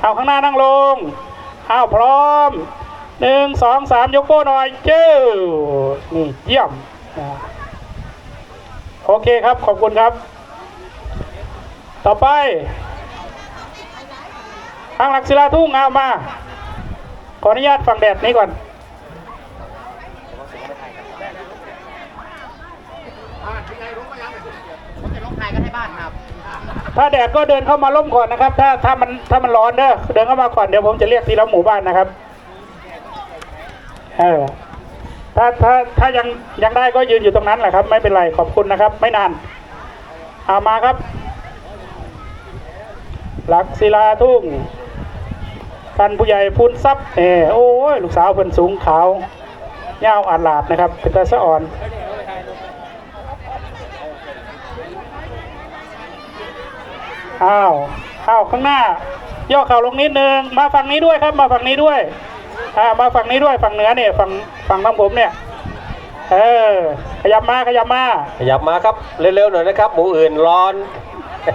เอาข้างหน้านั่งลง เอาพร้อมหนึ่งสองสามยกโป้หน่อยเจ้านี่เยี่ยม โอเคครับ ขอบคุณครับ ต่อไปทางหลักศิลาทุ่งเอามา ขออนุญาตฟังแดดนี้ก่อน ผมจะลงถ่ายกันให้บ้านครับ ถ้าแดดก็เดินเข้ามาร่มก่อนนะครับ ถ้าถ้ามันถ้ามันร้อนเด้อเดินเข้ามาก่อนเดี๋ยวผมจะเรียกทีละหมู่บ้านนะครับเออถ้าถ้าถ้ายังยังได้ก็ยืนอยู่ตรงนั้นแหละครับ ไม่เป็นไรขอบคุณนะครับ ไม่นานเอามาครับ หลักศิลาทุ่งท่านผู้ใหญ่พูนทรัพย์เออโอ้ยลูกสาวเพิ่นสูงขาวยาอาลาดนะครับ เป็นตาสะอ่อน อ้าวอ้าวข้างหน้า ย่อเข่าลงนิดนึง มาฝั่งนี้ด้วยครับ มาฝั่งนี้ด้วยอ่ามาฝั่งนี้ด้วยฝั่งเหนือเนี่ยฝั่งฝั่งทางผมเนี่ยเออขยับมาขยับมา ขยับมาครับเร็วๆหน่อยนะครับหมูอื่นร้อน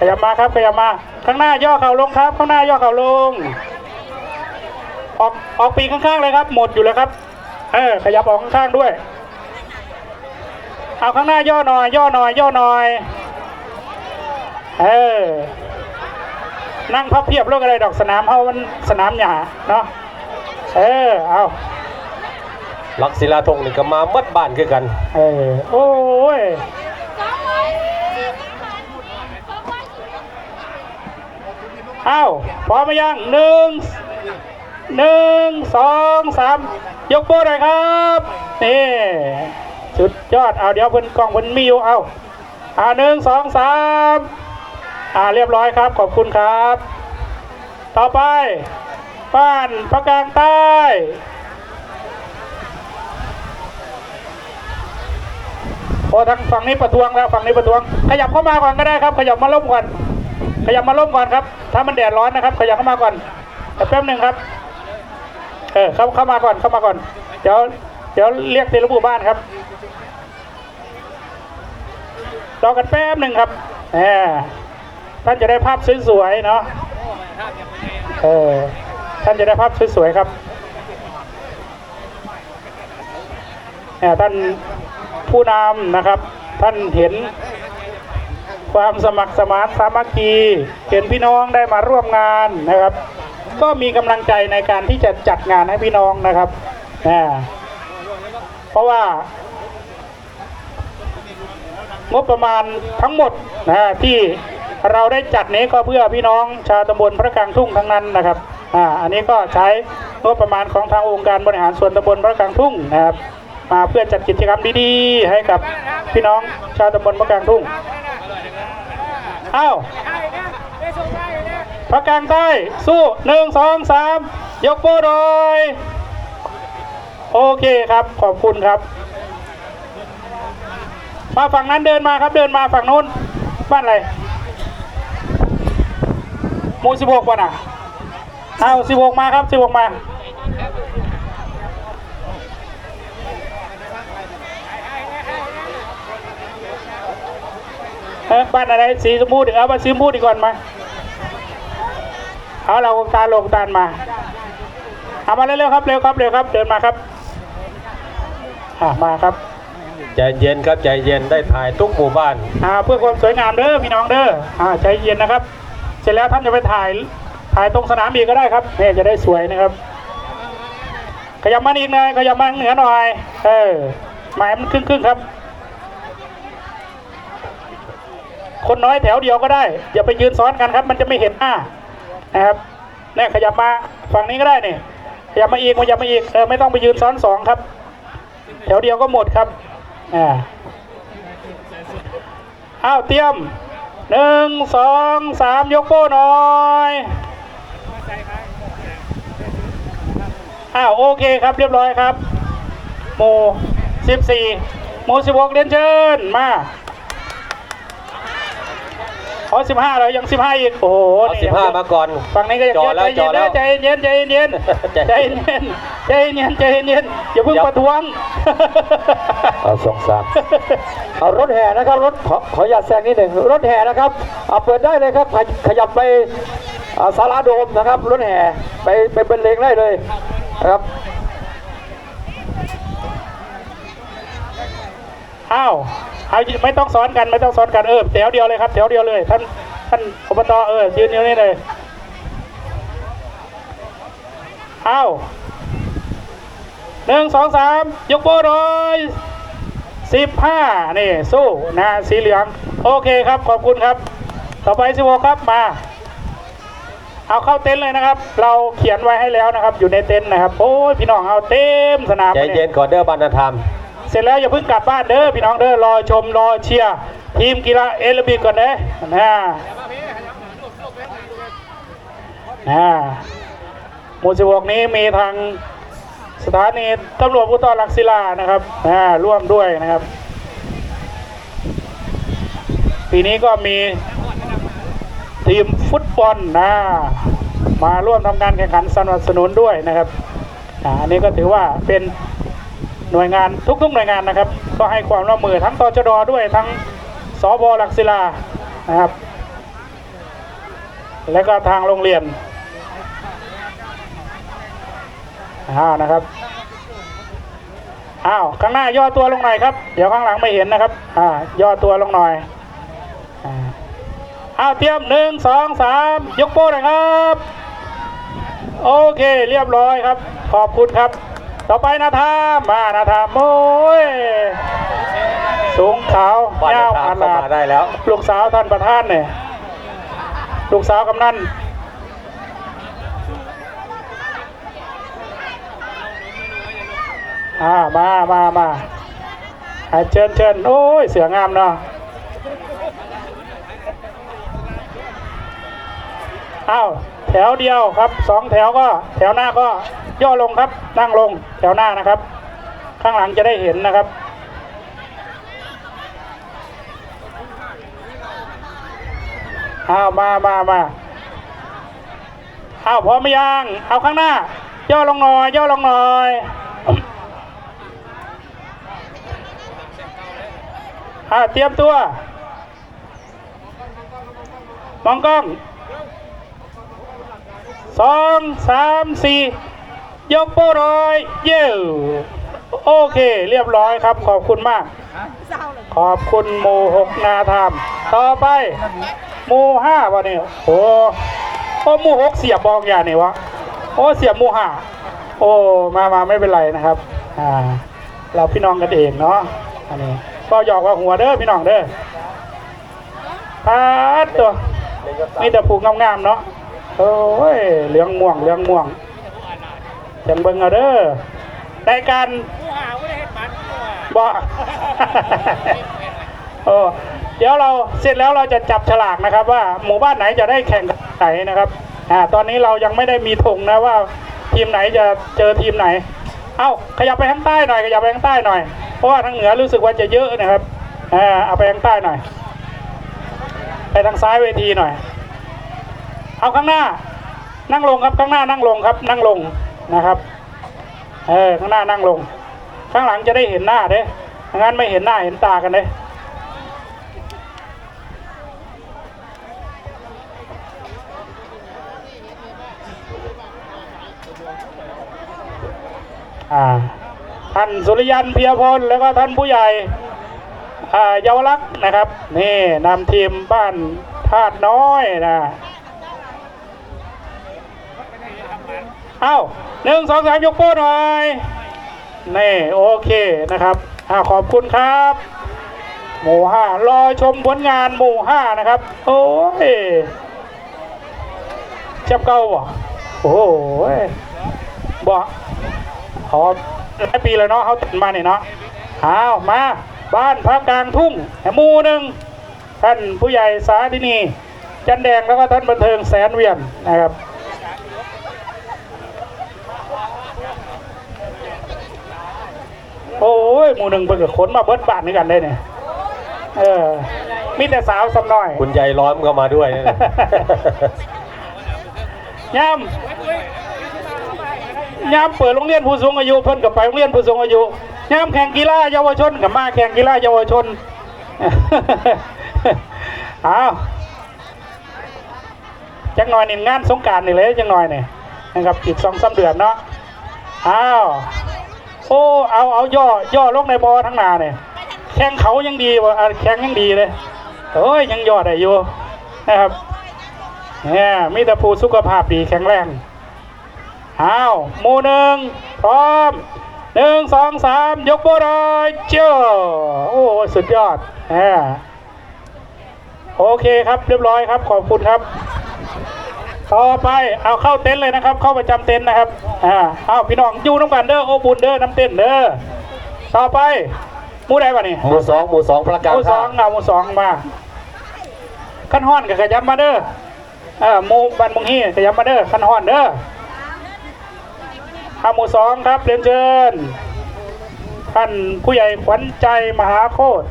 ขยับมาครับขยับมา ข้างหน้าย่อเข่าลงครับ ข้างหน้าย่อเข่าลง ออกออกปีกข้างๆเลยครับ หมดอยู่แล้วครับ เออ ขยับออกข้างๆด้วย เอาข้างหน้าย่อหน่อย ย่อหน่อย ย่อหน่อย เออ นั่งพับเพียบโลกอะไรดอกสนามเขามันสนามหยาเนาะ เออ เอาลักศิลาธงนี่ก็มามัดบ้านคือกัน เออ โอ้ยอ้าวพร้อมไหมยังหนึ่งหนึ่งสองสามยกโป้หน่อยครับนี่สุดยอดเอาเดี๋ยวเพิ่นกล้องเพิ่นมีอยู่เอาอ่าหนึ่งสองสาม อ่าเรียบร้อยครับ ขอบคุณครับ ต่อไปบ้านพระกลางใต้โอ้ทางฝั่งนี้ประท้วงแล้วฝั่งนี้ประท้วง ขยับเข้ามาก่อนก็ได้ครับ ขยับมาล่มก่อนขยับมาล่มก่อนครับ ถ้ามันแดดร้อนนะครับ ขยับเข้ามาก่อนแป๊บหนึ่งครับ เออเข้าเข้ามาก่อนเข้ามาก่อน เดี๋ยวเดี๋ยวเรียกเทระบุบ้านครับรอกันแป๊บหนึ่งครับแหม ท่านจะได้ภาพสวยๆเนาะเออท่านจะได้ภาพสวยๆครับแหมท่านผู้นำนะครับ ท่านเห็นความสมัครสมานสามัคคีเห็นพี่น้องได้มาร่วมงานนะครับ ก็มีกำลังใจในการที่จะจัดงานให้พี่น้องนะครับอ่เพราะว่า งบประมาณทั้งหมดนะที่ เราได้จัดนี้ก็เพื่อพี่น้องชาวตำบลพระกลางทุ่งทั้งนั้นนะครับอ่าอันนี้ก็ใช้งบประมาณของทางองค์การบริหารส่วนตำบลพระกลางทุ่งนะครับมาเพื่อจัดกิจกรรมดีๆ ให้กับพี่น้องชาวตำบลพระกลางทุ่งอ้าวพระกลางใต้สู้หนึ่งสองสามยกโป้โดยโอเคครับขอบคุณครับ มาฝั่งนั้นเดินมาครับเดินมาฝั่งนู้นบ้านอะไร มู่สิบหกป่ะน่ะเอาสิบหกมาครับสิบหกมาเอ้ยบ้านอะไรสีชมพูดีเอามาสีชมพูดีก่อนมา เอาเราลงตาลลงตาลมา เอามาเร็วๆครับเร็วครับเร็วครับ เดินมาครับอ่ามาครับใจเย็นครับใจเย็นได้ถ่ายทุกหมู่บ้านอ่าเพื่อความสวยงามเด้อพี่น้องเด้ออ่าใจเย็นนะครับ เสร็จแล้วท่านจะไปถ่ายถ่ายตรงสนามอีกก็ได้ครับเนี่ยจะได้สวยนะครับ ขยับมาอีกหน่อยขยับมาเหนือหน่อย เออหมายมันครึ่งๆครับ คนน้อยแถวเดียวก็ได้ อย่าไปยืนซ้อนกันครับ มันจะไม่เห็นหน้านะครับเนี่ยขยับมาฝั่งนี้ก็ได้เนี่ยขยับมาอีกขยับมาอีกเออไม่ต้องไปยืนซ้อนสองครับ แถวเดียวก็หมดครับอ่าอ้าวเตรียม หนึ่งสองสามยกโป้หน่อยอ้าวโอเคครับเรียบร้อยครับ โมสิบสี่โมสิบหกเรียนเชิญมา ขอสิบห้าเลยยังสิบห้าอีกโอ้โหเอานี่สิบห้ามาก่อน ฝั่งนี้ก็ยังจ่อแล้วใจเย็นจ่อแล้วใจเย็นใจเย็นใจใจเย็เย็นนใจเย็นใจเย็นอย่าเพิ่งอย่าประท้วงเอาสองสามเอารถแห่นะครับรถขอขออย่าตแซงนิดหนึ่งรถแห่นะครับเอาเปิดได้เลยครับขยขยับไปอ่าสาราโดมนะครับรถแห่ไปไปเป็นเลงได้เลยนะครับอ้าว เอาไม่ต้องสอนกันไม่ต้องสอนกันเออแถวเดียวเลยครับแถวเดียวเลย ท่านท่านอบตเออยืนอยู่นี่เลยอ้าวหนึ่งสองสามยกโบร้อยสิบห้านี่สู้นะสีเหลือง โอเคครับขอบคุณครับ ต่อไปสิบหกครับมา เอาเข้าเต็นท์เลยนะครับ เราเขียนไว้ให้แล้วนะครับ อยู่ในเต็นท์นะครับโอ้ยพี่น้องเอาเต็มสนามใจเย็นก่อนเด้อบรรณธรรม เสร็จแล้วอย่าเพิ่งกลับบ้านเด้อพี่น้องเด้อรอชมรอเชียร์ทีมกีฬาเอลบีก่อนเด้อนะนะหมู่สิบหกนี้มีทางสถานีตำรวจภูธรหลักศิลานะครับนะร่วมด้วยนะครับ ปีนี้ก็มีทีมฟุตบอลนะมาร่วมทำการแข่งขันสนับสนุนด้วยนะครับอันนี้ก็ถือว่าเป็น หน่วยงานทุกๆหน่วยงานนะครับ ก็ให้ความร่วมมือทั้งตจดด้วยทั้งสบหลักศิลานะครับ และก็ทางโรงเรียนอ้าวนะครับอ้าวข้างหน้าย่อตัวลงหน่อยครับ เดี๋ยวข้างหลังไม่เห็นนะครับอ่าย่อตัวลงหน่อยอ้าวเตรียมหนึ่งสองสามยกโป้หน่อยครับ โอเคเรียบร้อยครับ ขอบคุณครับ ต่อไปนาธามมานาธามโอ้ยสูงขาวบรรณยาวธรรขมเข้านาดมาได้แล้ว ลูกสาวท่านประธานเนี่ยลูกสาวกำนันอ่ามามามาอ่าเชิญเชิญโอ้ยเสืองามเนาะอ้าวแถวเดียวครับสองแถวก็ แถวหน้าก็ ย่อลงครับนั่งลงแถวหน้านะครับ ข้างหลังจะได้เห็นนะครับ เอามามามาเอาพร้อมหรือยังเอาข้างหน้า ย่อลงหน่อยย่อลงหน่อยอาเตรียมตัว มองกล้องสองสามสี่ ยกโป้ร้อย เย้โอเค เรียบร้อยครับ ขอบคุณมาก ขอบคุณโมหกนาธรรมต่อไปหมูห้าวะเนี่ยโอ้โอ้หมูหกเสียบบอกอย่างนี่วะโอ้เสียบหมูห้าโอ้มามาไม่เป็นไรนะครับ อ่า เราพี่น้องกันเองเนาะอันนี้ก็หยอกว่าหัวเด้อพี่น้องเด้อพาดตัวนี่แต่ผูกงามๆเนาะโอ้ยเหลืองม่วงเหลืองม่วง จังเบิงเอาเด้อได้การบ่โอ้เดี๋ยวเราเสร็จแล้วเราจะจับฉลากนะครับ ว่าหมู่บ้านไหนจะได้แข่งกับไหนนะครับอ่าตอนนี้เรายังไม่ได้มีธงนะว่า ทีมไหนจะเจอทีมไหน เอ้าขยับไปทางใต้หน่อยขยับไปทางใต้หน่อยเพราะว่าทางเหนือรู้สึกว่าจะเยอะนะครับอ่าเอาไปทางใต้หน่อย ไปทางซ้ายเวทีหน่อย เอาข้างหน้า นั่งลงครับข้างหน้านั่งลงครับ นั่งลง นะครับเออข้างหน้านั่งลง ข้างหลังจะได้เห็นหน้าเด้ไม่งั้นไม่เห็นหน้าเห็นตากันเด้อ่าท่านสุริยันเพียพลแล้วก็ท่านผู้ใหญ่อ่าเยาวรักษ์นะครับ นี่นำทีมบ้านธาตุน้อยนะ เอ้าหนึ่งสองสามยกโป้หน่อยนี่โอเคนะครับอ่าขอบคุณครับ หมู่ห้ารอชมผลงานหมู่ห้านะครับ โอ้ยเจ็บเก้าบ่โอ้ยบ่ขอหลายปีแล้วเนาะเขาติดมาเนี่ยเนาะอ้าวมาบ้านพักกลางทุ่งหมู่หนึ่งท่านผู้ใหญ่สาธินีจันแดงแล้วก็ท่านบันเทิงแสนเวียนนะครับ โอ้ยหมู่หนึ่งเพิ่งกับขนมาเบิดบ้านด้วยกันได้เนี่ยเออมีแต่สาวสำน้อย คุณยายร้อนก็มาด้วยนะย่ำย่ำเปิดโรงเรียนผู้สูงอายุเพิ่นกับไปโรงเรียนผู้สูงอายุย่ำแข่งกีฬาเยาวชนกับมาแข่งกีฬาเยาวชนเอาจังหน่อยนี่งานสงกรารนี่เลยจังหน่อยนี่นะครับอีกสองสามเดือนเนาะอ้าวโอ้เอาเอาย่อย่อลงในบอทั้งหนาเนี่ยแข้งเขายังดีวะอะแข้งยังดีเลยโอ้ยยังย่อได้อยู่นะครับเนี่ยมีแต่ผู้สุขภาพดีแข็งแรงอ้าวหมู่หนึ่งพร้อมหนึ่งสองสามยกโบเลยเจ้าโอ้สุดยอดแหมโอเคครับเรียบร้อยครับขอบคุณครับ ต่อไปเอาเข้าเต็นท์เลยนะครับ เข้าประจำเต็นท์นะครับอ่าเอาพี่น้องอยู่น้ำกันเด้อโอบุญเด้อน้ำเต็นท์เด้อต่อไปหมู่ใดวะนี่หมู่สองหมู่สองประหการมู่สท่าองเอาหมู่สองมาขั้นห้อนกับขยับมาเด้อเออหมู่บันมุงฮีขยับมาเด้อขั้นห้อนเด้อเอาหมู่สองครับเรียนเชิญท่านผู้ใหญ่ขวัญใจมหาโคตร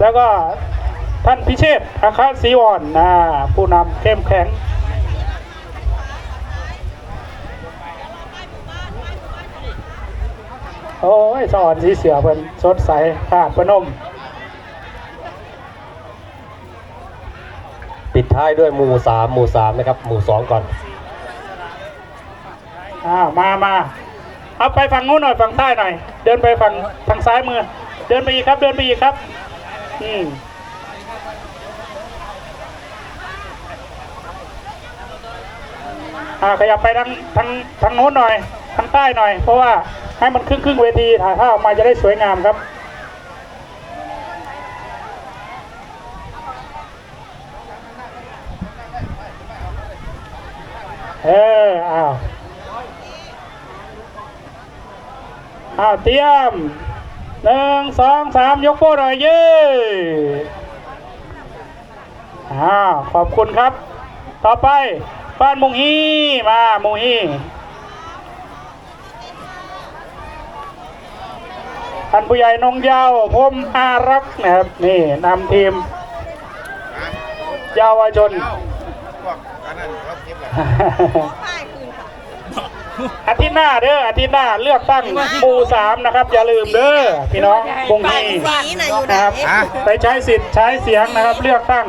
แล้วก็ท่านพิเชษฐ์อาคาศรีวรนะผู้นำเข้มแข็ง โอ้ยสอนสีเสือเป็นสดใสขาดประนม ปิดท้ายด้วยหมู่สามหมู่สามนะครับ หมู่สองก่อน อ่ามามาเอาไปฝั่งนู้นหน่อยฝั่งใต้หน่อย เดินไปฝั่งทางซ้ายมือ เดินไปอีกครับ เดินไปอีกครับ อืมอ่าขยับไปทางทางทางโน้นหน่อย ทางใต้หน่อย เพราะว่า ให้มันครึ่งครึ่งเวทีถ่ายภาพออกมาจะได้สวยงามครับเอออ้าวอ้าวเตรียมหนึ่งสองสามยกโป้หน่อยเย้อ้าวขอบคุณครับ ต่อไปบ้านมุงฮีมามุงฮี ท่านผู้ใหญ่นงเยาวพรหมอารักษ์นะครับนี่นำทีมเยาวชนอาทิตย์หน้าเด้ออาทิตย์หน้าเลือกตั้งหมู่สามนะครับ อย่าลืมเด้อพี่น้องวงนี้สีน่ะอยู่ไหนนะครับไปใช้สิทธิ์ใช้เสียงนะครับ เลือกตั้ง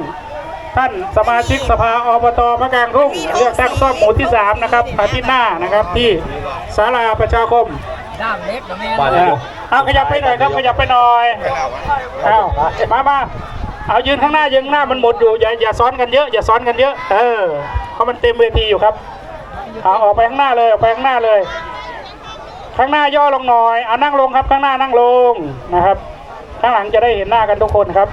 ท่านสมาชิกสภาอบตมะกลางรุ่ง เลือกตั้งซ่อมหมู่ที่สามนะครับอาทิตย์หน้านะครับที่ศาลาประชาคมด้ามเล็กกับแม่บ้าน เอาขยับไปหน่อยครับขยับไปหน่อยเอามามาเอายืนข้างหน้ายืนข้างหน้ามันหมดอยู่อย่าอย่าซ้อนกันเยอะอย่าซ้อนกันเยอะ เออเพราะมันเต็มเวทีอยู่ครับเอาออกไปข้างหน้าเลยออกไปข้างหน้าเลย ข้างหน้าย่อลงหน่อยเอานั่งลงครับ ข้างหน้านั่งลงนะครับ ข้างหลังจะได้เห็นหน้ากันทุกคนครับ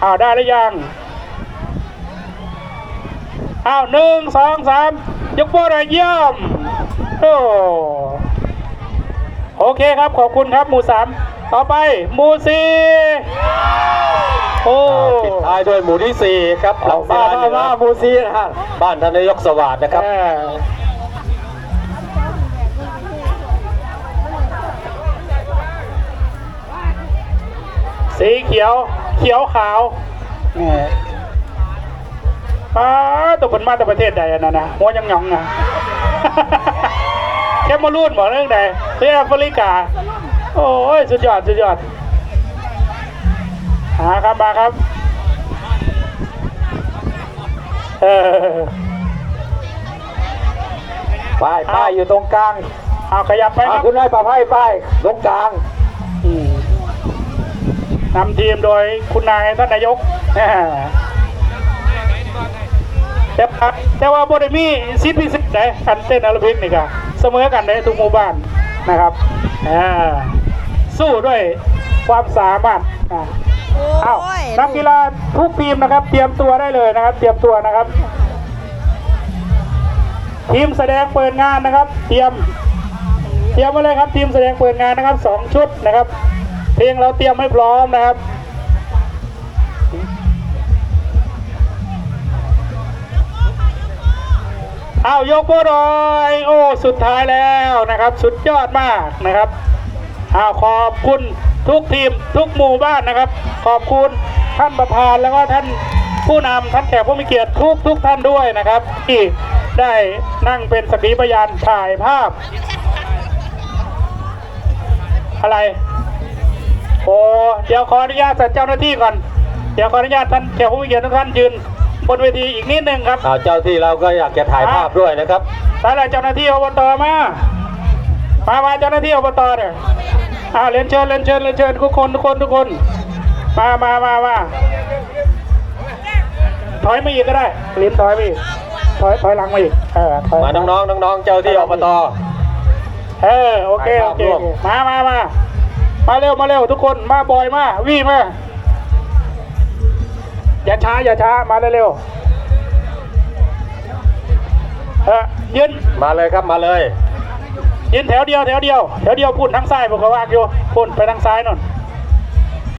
เอาได้หรือยังเอาหนึ่งสองสามยกโป้หน่อยเยี่ยม โอ้โอเคครับขอบคุณครับหมู่สามต่อไปหมู่สี่โอ้ปิดท้ายด้วยหมู่ที่สี่ครับหลัเอางศิมาลามาเหนือมาหมู่สี่นะฮะบ้านท่านนายกสวัสดิ์นะครับเออสีเขียว เขียวขาวนี่ ป้าตัวเป็นมาแต่ประเทศใดอะนะนะหัวยังหยองอะแค่มารูดหมอเรื่องใดเรื่องแอฟริกา โอ้ย สุดยอด สุดยอด หาครับมาครับ เออป้ายป้ายอยู่ตรงกลางเอาขยับไปคอะรับคุณนายประไพ่ป้ายตรงกลางอืมนำทีมโดยคุณนายท่านนายก แหม่แต่ว่าแต่ว่าบริมีซิดพิสิทธิ์ไหนคันเต้นอาราบิกนี่ก็เสมอกันในทุกหมู่บ้านนะครับอ่าสู้ด้วยความสามารถอ่าเอ้าโอ้ยนักกีฬาทุกทีมนะครับ เตรียมตัวได้เลยนะครับ เตรียมตัวนะครับ ทีมแสดงเปิดงานนะครับ เตรียม เตรียมมาเลยครับ ทีมแสดงเปิดงานนะครับสองชุดนะครับ เพลงเราเตรียมให้พร้อมนะครับ อ้าวยกโบรอยโอ้สุดท้ายแล้วนะครับ สุดยอดมากนะครับอ้าวขอบคุณทุกทีมทุกหมู่บ้านนะครับ ขอบคุณท่านประธานแล้วก็ท่านผู้นำท่านแขกผู้มีเกียรติทุกทุกท่านด้วยนะครับ ที่ได้นั่งเป็นสกขีพยานถ่ายภาพ อะไรโอ้เดี๋ยวขออนุญาตเจ้าหน้าที่ก่อน เดี๋ยวขออนุญาตท่านแขกผู้มีเกียรติทุกท่านยืน บนเวทีอีกนิดหนึ่งครับเอาเจ้าที่เราก็อยากจะถ่ายภาพด้วยนะครับสายหลายเจ้าหน้าที่อบตมา มามาเจ้าหน้าที่อบตเนี่ยอ่าเรียนเชิญเรียนเชิญเรียนเชิญทุกคนทุกคนทุกคน มามามามาถอยมาอีกก็ได้ลิ้นถอยมาอีกถอยถอยหลังมาอีกเออถอยมาน้องๆน้องๆเจ้าที่อบตเออโอเคโอเคโอเคมามามามาเร็วมาเร็วทุกคนมาบอยมาวี่มา อย่าช้าอย่าช้ามาเร็วๆเออยืนมาเลยครับมาเลยยืนแถวเดียวแถวเดียวแถวเดียวพูดทางซ้ายผมก็ว่างอยู่พูดไปทางซ้ายนน